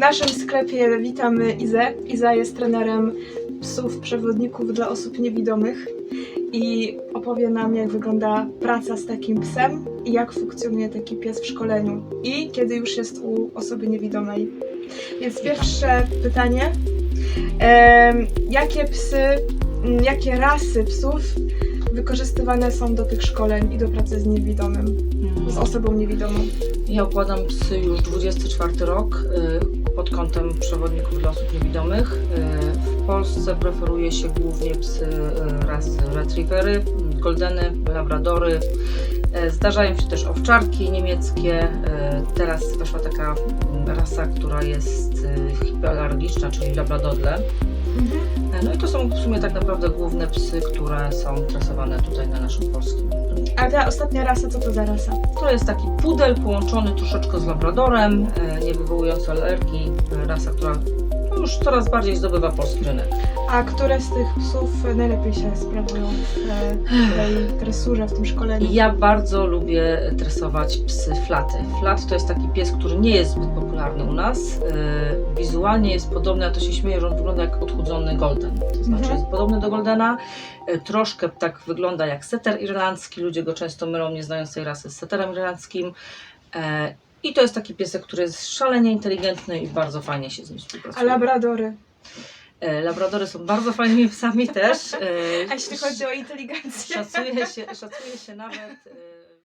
naszym sklepie witamy Izę. Iza jest trenerem psów przewodników dla osób niewidomych i opowie nam, jak wygląda praca z takim psem i jak funkcjonuje taki pies w szkoleniu i kiedy już jest u osoby niewidomej. Więc pierwsze pytanie. Em, jakie psy, jakie rasy psów wykorzystywane są do tych szkoleń i do pracy z niewidomym, z osobą niewidomą? Ja układam psy już 24 rok y, pod kątem przewodników dla osób niewidomych. Y, W Polsce preferuje się głównie psy rasy retrievery, goldeny, labradory. Y, Zdarzają się też owczarki niemieckie. Y, Teraz weszła taka rasa, która jest y, hipoalergiczna, czyli labradodle. Y, No i to są w sumie tak naprawdę główne psy, które są tresowane tutaj na naszym polskim rynku. A ta ostatnia rasa, co to za rasa? To jest taki pudel połączony troszeczkę z labradorem, e, nie wywołujący alergii, e, rasa, która już coraz bardziej zdobywa polski rynek. A które z tych psów najlepiej się sprawują w tej dresurze, w tym szkoleniu? Ja bardzo lubię tresować psy flaty. Flat to jest taki pies, który nie jest zbyt popularny u nas. E, Wizualnie jest podobny, ja to się śmieję, że on wygląda jak odchudzony golden. To znaczy Mhm. jest podobny do goldena, e, troszkę tak wygląda jak setter irlandzki. Ludzie go często mylą, nie znając tej rasy, z setterem irlandzkim. E, I to jest taki piesek, który jest szalenie inteligentny i bardzo fajnie się z nim A współpracuje. labradory? E, Labradory są bardzo fajnymi psami też. E, A jeśli chodzi o inteligencję? Szacuje się, szacuje się nawet. e,